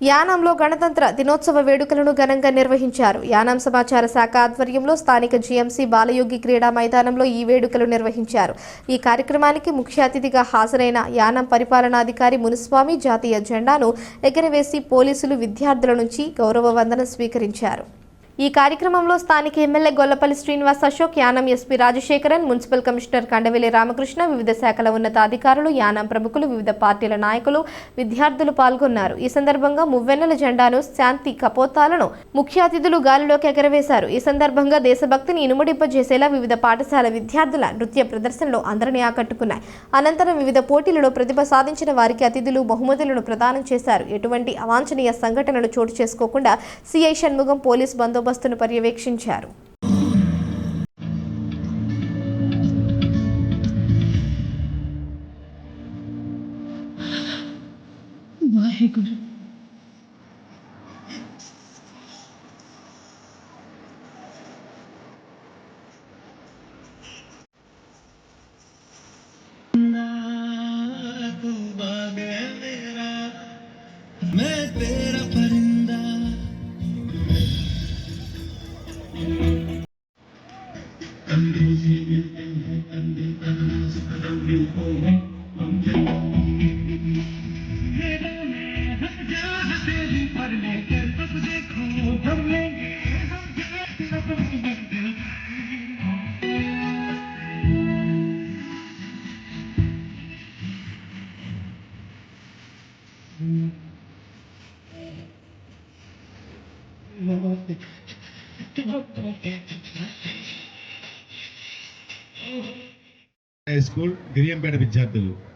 యానంలో గణతంత్ర దినోత్సవ వేడుకలను ఘనంగా నిర్వహించారు. యానాం సమాచార శాఖ ఆధ్వర్యంలో స్థానిక జీఎంసీ బాలయోగి క్రీడా మైదానంలో ఈ వేడుకలు నిర్వహించారు. ఈ కార్యక్రమానికి ముఖ్య అతిథిగా హాజరైన యానాం పరిపాలనాధికారి మునుస్వామి జాతీయ జెండాను ఎగరవేసి పోలీసులు విద్యార్థుల నుంచి గౌరవ వందన స్వీకరించారు. ఈ కార్యక్రమంలో స్థానిక MLA Gollapalli Srinivas Ashok Yanam SP Rajasekharan municipal commissioner Kandavelli Ramakrishna వివిధ శాఖల ఉన్నతాధికారులు యానం ప్రముఖులు వివిధ పార్టీల నాయకులు విద్యార్థులు పాల్గొన్నారు. ఈ సందర్భంగా మువ్వెన్నెల జెండాను శాంతి కపోతాలను ముఖ్య అతిథులు గాలిలోకి ఎగరవేశారు. ఈ సందర్భంగా దేశభక్తిని ఇనుముడింపజేసేలా వివిధ పాఠశాల విద్యార్థుల నృత్య ప్రదర్శనలు అందరినీ ఆకట్టుకున్నాయి. అనంతరం వివిధ పోటీలలో ప్రతిభ సాధించిన వారికి అతిథులు బహుమతులను ప్రదానం చేశారు. ఎటువంటి అవాంఛనీయ సంఘటనలు చోటు చేసుకోకుండా సిఐ షణ్ముగం పోలీస్ బందోబస్తును పర్యవేక్షించారు ਵਾਹਿਗੁਰੂ స్కూల్ గిరియంపేట విద్యార్థులు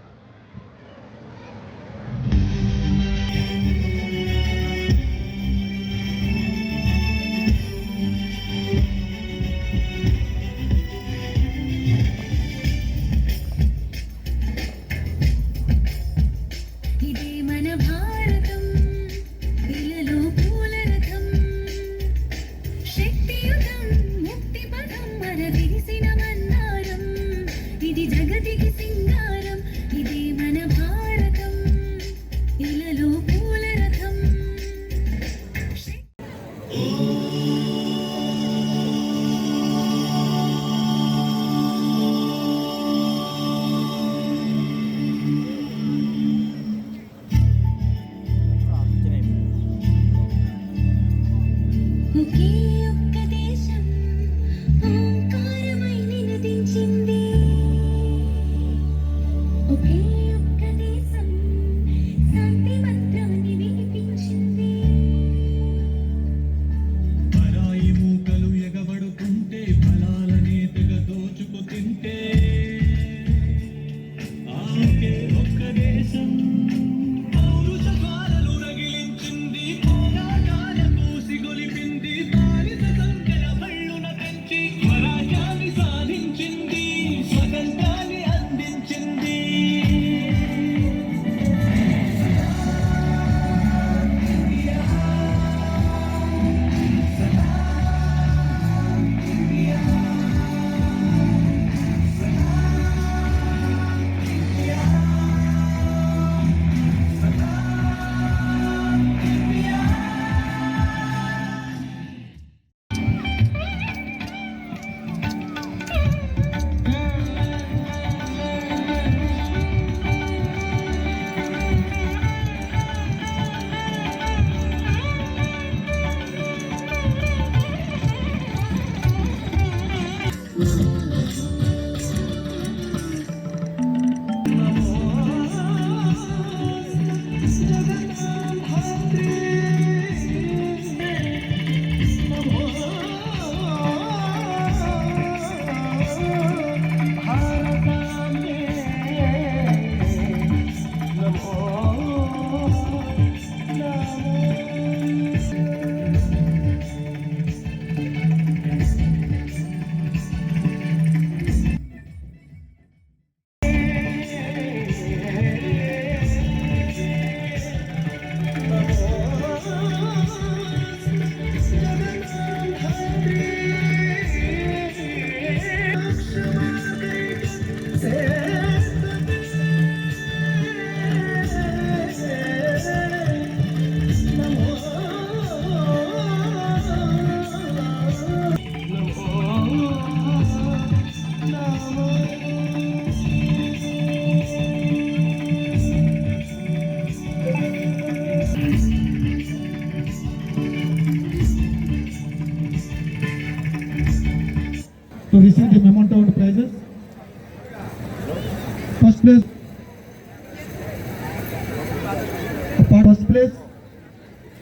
place,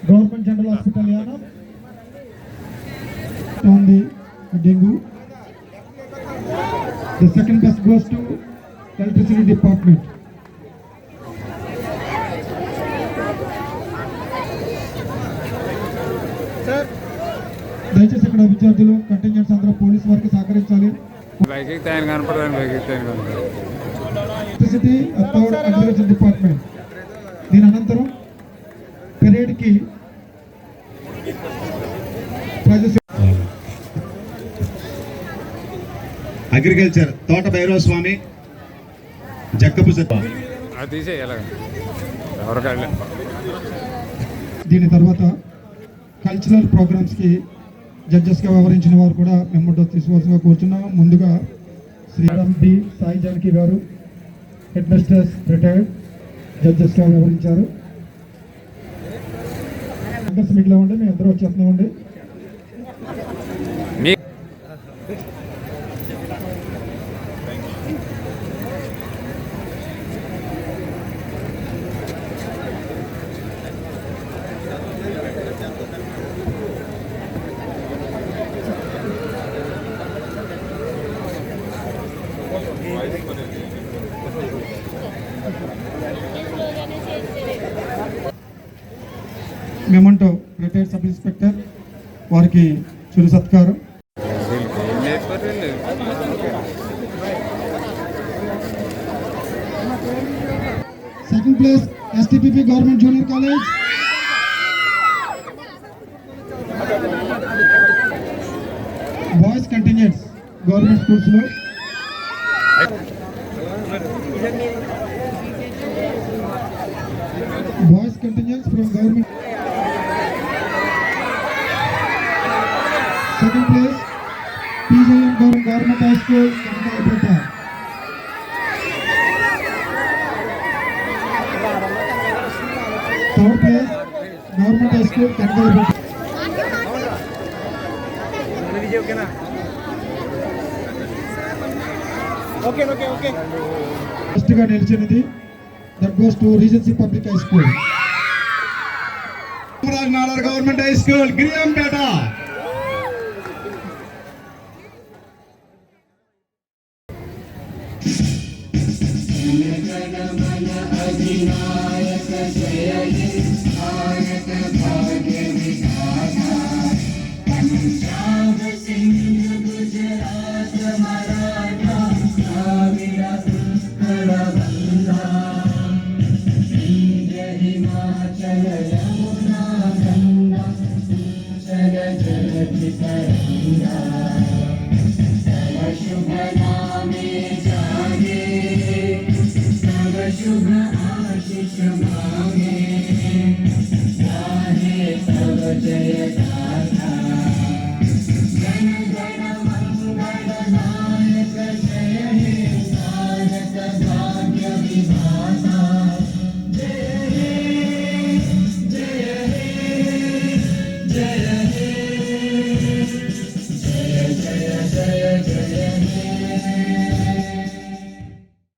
Government General Hospital, Yana. On the dengue. The second best goes to Electricity Department. దయచేసి ఇక్కడ విద్యార్థులు కంటింజెంట్స్ అందరూ పోలీస్ వారికి సహకరించాలి ఎలక్ట్రిసిటీ డిపార్ట్మెంట్ దీని అనంతరం పెరేడ్కి ప్రైజెస్ అగ్రికల్చర్ తోట భైరవ స్వామి జక్కపు దీని తర్వాత కల్చరల్ ప్రోగ్రామ్స్కి జడ్జెస్గా వ్యవహరించిన వారు కూడా మెమ్మటో తీసుకోవాల్సిందిగా కోరుచున్నాం. ముందుగా శ్రీరామ్ బి సాయి జానకి గారు హెడ్ మిస్టర్స్ రిటైర్డ్ జడ్జెస్గా వ్యవహరించారు. డాక్టర్స్ మీట్లో ఉండి మేము ఇద్దరు వచ్చేస్తున్నామండి Thank you. Memento retired sub inspector వారికి చిరు సత్కారం వీళ్ళకి ఏం నేర్చుకోరు వీళ్ళు second place STPP government junior college boys continues government schools లో boys కంటిన్యూట్స్ from government third place government high school Kanakalapeta ఫస్ట్గా నిలిచినది that goes to Regency public high school Nadar government high school Giriyampeta Salva, Senhor.